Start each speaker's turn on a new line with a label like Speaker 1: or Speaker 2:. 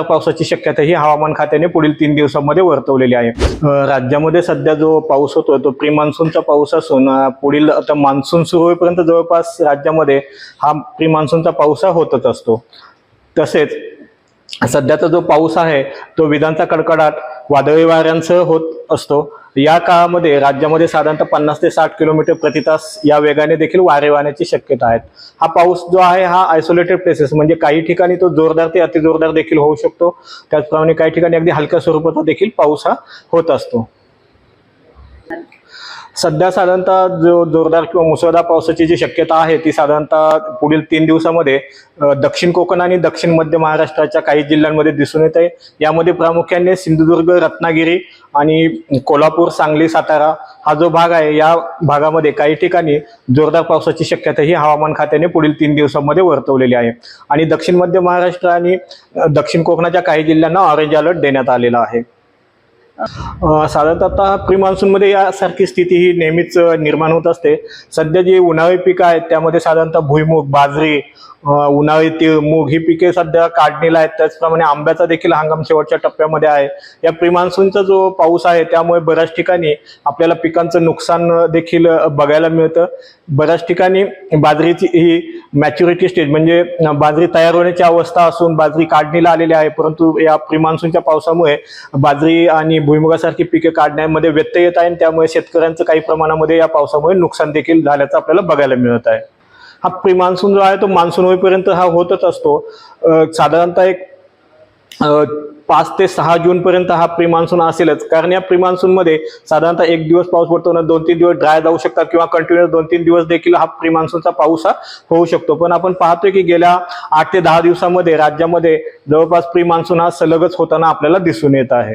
Speaker 1: पावसाची शक्यता ही हवामान खात्याने पुढील तीन दिवसांमध्ये वर्तवलेली आहे. राज्यामध्ये सध्या जो पाऊस होतोय तो प्री मान्सूनचा पाऊस असून पुढील आता मान्सून सुरू होईपर्यंत जवळपास राज्यामध्ये हा प्री मान्सूनचा पाऊस हा होतच असतो. तसेच सध्याचा जो पाऊस आहे तो विधांचा कडकडाट वादळी वाऱ्यांसह होत असतो. या काळामध्ये राज्यामध्ये साधारणतः पन्नास ते साठ किलोमीटर प्रति तास या वेगाने देखील वारे वाहण्याची शक्यता आहे हा पाऊस जो आहे हा आयसोलेटेड प्लेसेस म्हणजे काही ठिकाणी तो जोरदार ते अतिजोरदार देखील होऊ शकतो. त्याचप्रमाणे काही ठिकाणी अगदी हलक्या स्वरूपाचा देखील पाऊस हा होत असतो. सध्या साधारणतः जो जोरदार किंवा मुसळधार पावसाची जी शक्यता आहे ती साधारणतः पुढील तीन दिवसामध्ये दक्षिण कोकण आणि दक्षिण मध्य महाराष्ट्राच्या काही जिल्ह्यांमध्ये दिसून येत. आहे यामध्ये प्रामुख्याने सिंधुदुर्ग रत्नागिरी आणि कोल्हापूर सांगली सातारा हा जो भाग आहे या भागामध्ये काही ठिकाणी जोरदार पावसाची शक्यता ही हवामान खात्याने पुढील तीन दिवसांमध्ये वर्तवलेली आहे. आणि दक्षिण मध्य महाराष्ट्र आणि दक्षिण कोकणाच्या काही जिल्ह्यांना ऑरेंज अलर्ट देण्यात आलेला आहे. साधारणतः प्री मान्सूनमध्ये यासारखी स्थिती ही नेहमीच निर्माण होत असते. सध्या जी उन्हाळी पिकं आहेत त्यामध्ये साधारणतः भुईमूग बाजरी उन्हाळी तीळ मूग ही पिके सध्या काढणीला आहेत. त्याचप्रमाणे आंब्याचा देखील हंगाम शेवटच्या टप्प्यामध्ये आहे. या प्री मान्सूनचा जो पाऊस आहे त्यामुळे बऱ्याच ठिकाणी आपल्याला पिकांचं नुकसान देखील बघायला मिळतं. बऱ्याच ठिकाणी बाजरीची ही मॅच्युरिटी स्टेज म्हणजे बाजरी तयार होण्याची अवस्था असून बाजरी काढणीला आलेली आहे. परंतु या प्री मान्सूनच्या पावसामुळे बाजरी आणि भुईमुगासारखी पिके काढण्यामध्ये व्यत्यय येत आहे आणि त्यामुळे शेतकऱ्यांचं काही प्रमाणामध्ये या पावसामुळे नुकसान देखील झाल्याचं आपल्याला बघायला मिळत आहे. हा प्री मान्सून जो आहे तो मान्सून होईपर्यंत हा होतच असतो. साधारणतः एक पाच ते सहा जून पर्यंत हा प्री मान्सून असेलच. कारण या प्री मान्सून मध्ये साधारणतः एक दिवस पाऊस पडतो ना दोन तीन दिवस ड्राय जाऊ शकतात किंवा कंटिन्युअस दोन तीन दिवस देखील हा प्री मान्सूनचा पाऊस हा होऊ शकतो. पण आपण पाहतोय की गेल्या आठ ते दहा दिवसामध्ये राज्यामध्ये जवळपास प्री मान्सून हा सलगच होताना आपल्याला दिसून येत आहे.